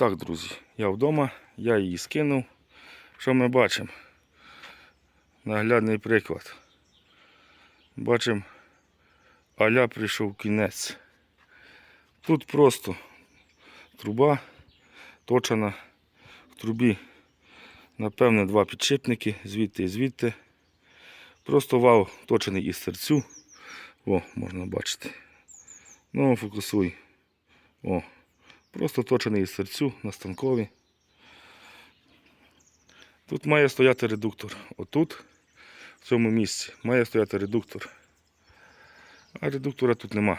Так, друзі, я вдома, я її скинув. Що ми бачимо? Наглядний приклад. Бачимо, аля прийшов кінець. Тут просто труба точена. В трубі, напевне, два підшипники, звідти і звідти. Просто вал точений із серцю. О, можна бачити. Ну, фокусуй. О, просто точений із серцю на станкові. Тут має стояти редуктор. Отут, в цьому місці, має стояти редуктор. А редуктора тут нема.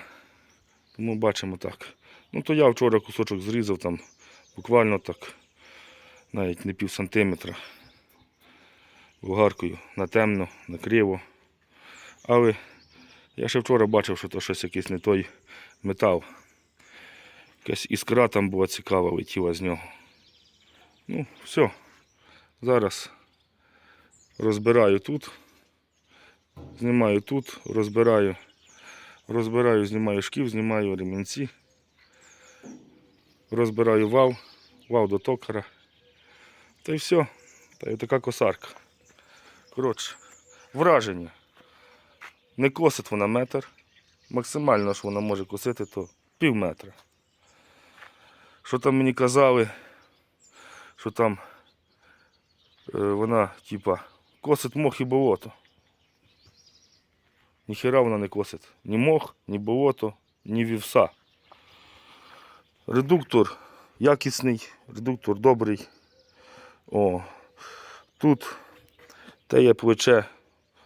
Тому бачимо так. Ну то я вчора кусочок зрізав там буквально так, навіть не пів сантиметра. Вугаркою на темно, на криво. Але я ще вчора бачив, що то щось якийсь не той метал. Якась іскра там була цікава, летіла з нього. Ну, все. Зараз розбираю тут, знімаю тут, розбираю, розбираю, знімаю шків, знімаю ремінці, розбираю вал, вал до токара. Та й все. Та й така косарка. Коротше, враження. Не косить вона метр. Максимально, що вона може косити, то пів метра. Що там мені казали, що там е, вона, типа, косить мох і болото. Ніхера вона не косить. Ні мох, ні болото, ні вівса. Редуктор якісний, редуктор добрий. О, тут те є плече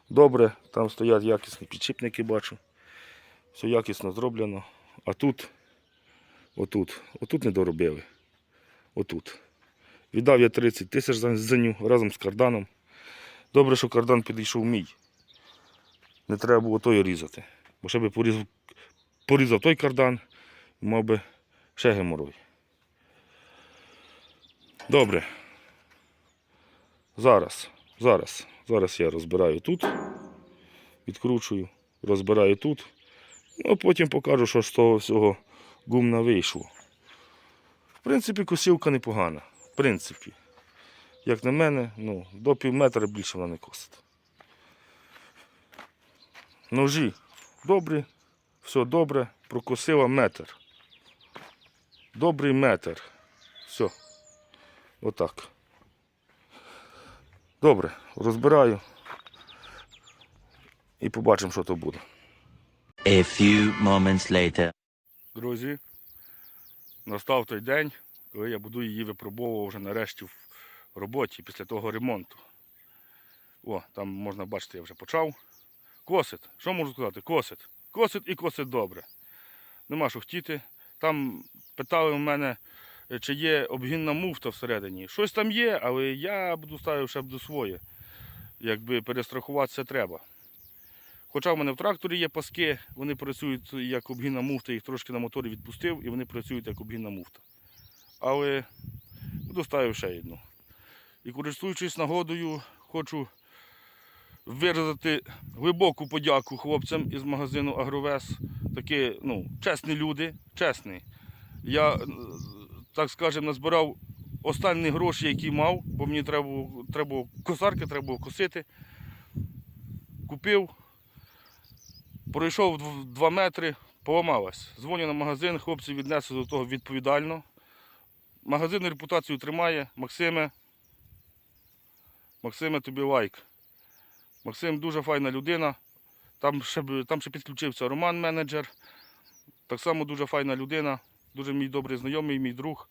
добре, там стоять якісні підшипники, бачу. Все якісно зроблено. А тут, отут, отут не доробили. Отут. Віддав я 30 тисяч за, за разом з карданом. Добре, що кардан підійшов мій. Не треба було той різати. Бо ще би порізав, порізав той кардан, мав би ще геморой. Добре. Зараз, зараз, зараз я розбираю тут, відкручую, розбираю тут. Ну, а потім покажу, що з того всього гумна вийшло. В принципі, косівка непогана. В принципі. Як на мене, ну, до пів метра більше вона не косить. Ножі добрі, все добре, прокосила метр. Добрий метр. Все. Отак. Добре, розбираю і побачимо, що то буде. A few moments later. Друзі, настав той день, коли я буду її випробовував вже нарешті в роботі після того ремонту. О, там можна бачити, я вже почав. Косить. Що можу сказати? Косить. Косить і косить добре. Нема що хотіти. Там питали у мене, е, чи є обгінна муфта всередині. Щось там є, але я буду ставити ще до своє. Якби перестрахуватися треба. Хоча в мене в тракторі є паски, вони працюють як обгінна муфта, їх трошки на моторі відпустив і вони працюють як обгінна муфта. Але буду ставив ще одну. І користуючись нагодою, хочу виразити глибоку подяку хлопцям із магазину Агровес. Такі, ну, чесні люди, чесні. Я, так скажемо, назбирав останні гроші, які мав, бо мені треба, треба косарки, треба косити. Купив, пройшов 2 метри, поламалась. Дзвоню на магазин, хлопці віднесли до того відповідально. Магазин репутацію тримає. Максиме. Максиме, тобі лайк. Максим дуже файна людина. Там ще, там ще підключився Роман, менеджер. Так само дуже файна людина, дуже мій добрий знайомий, мій друг.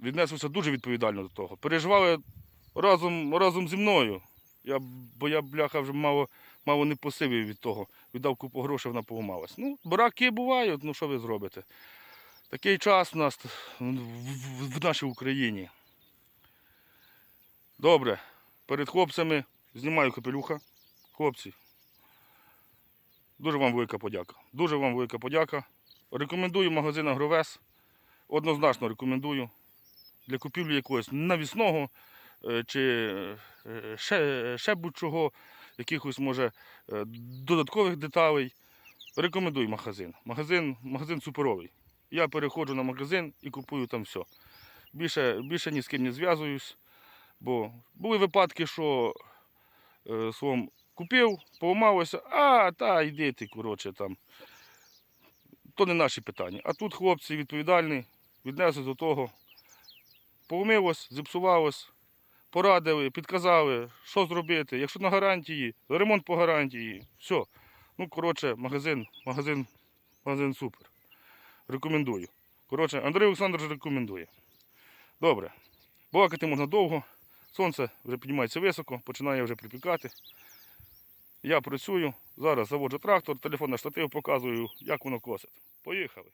Віднесився дуже відповідально до того. Переживали разом, разом зі мною. Я, бо я, бляха, вже мало, мало не посивів від того. Віддав купу грошей, вона поламалась. Ну, браки бувають, ну що ви зробите? Такий час у нас в, нашій Україні. Добре, перед хлопцями знімаю капелюха. Хлопці, дуже вам велика подяка. Дуже вам велика подяка. Рекомендую магазин Агровес. Однозначно рекомендую. Для купівлі якогось навісного е, чи е, ще, ще будь-чого, якихось може е, додаткових деталей. Рекомендую магазин. Магазин, магазин суперовий. я переходжу на магазин і купую там все. Більше, більше ні з ким не зв'язуюсь, бо були випадки, що е, словом, купив, поламалося, а та йди ти, коротше, там. То не наші питання. А тут хлопці відповідальні, віднесли до того. Поломилось, зіпсувалось, порадили, підказали, що зробити. Якщо на гарантії, ремонт по гарантії, все. Ну, коротше, магазин, магазин, магазин супер. Рекомендую. Коротше, Андрій Олександрович рекомендує. Добре. Балакати можна довго. Сонце вже піднімається високо, починає вже припікати. Я працюю. Зараз заводжу трактор, телефон на штатив показую, як воно косить. Поїхали.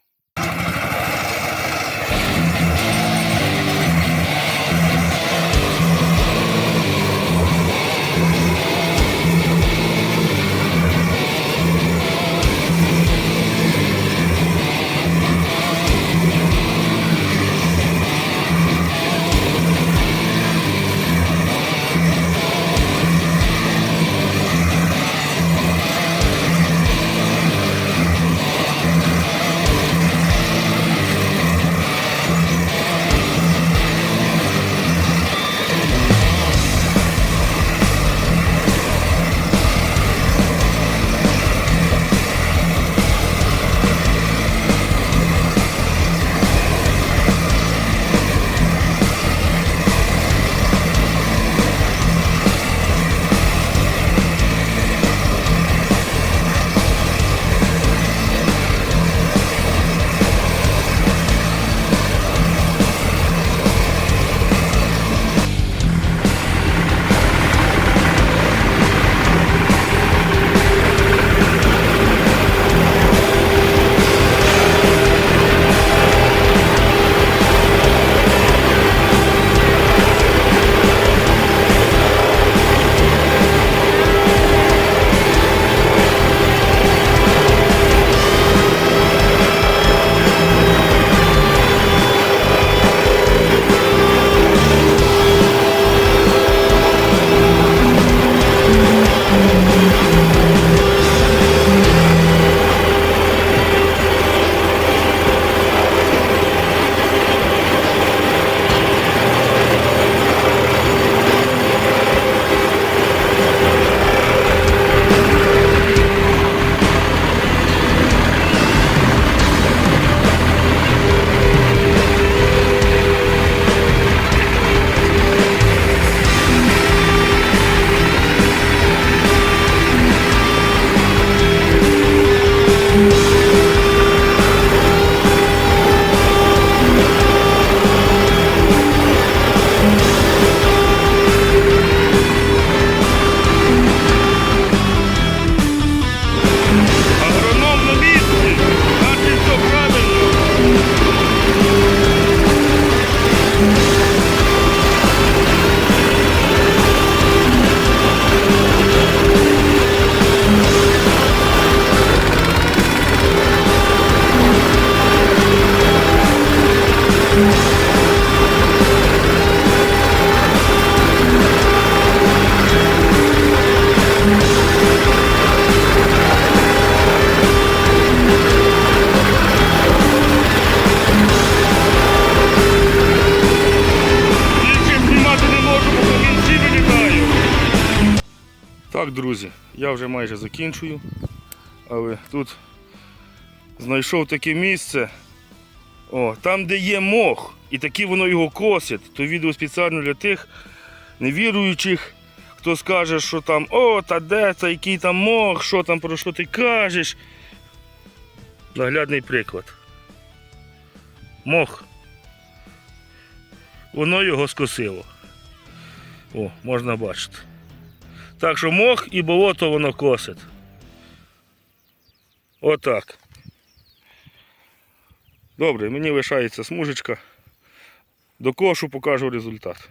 Друзі, я вже майже закінчую. Але тут знайшов таке місце. О, там, де є мох, і таки воно його косить, то відео спеціально для тих невіруючих, хто скаже, що там, о, та де та який там мох, що там, про що ти кажеш. Наглядний приклад. Мох воно його скосило. О, можна бачити. Так що мох і болото воно косить. Отак. Добре, мені лишається смужечка. До кошу покажу результат.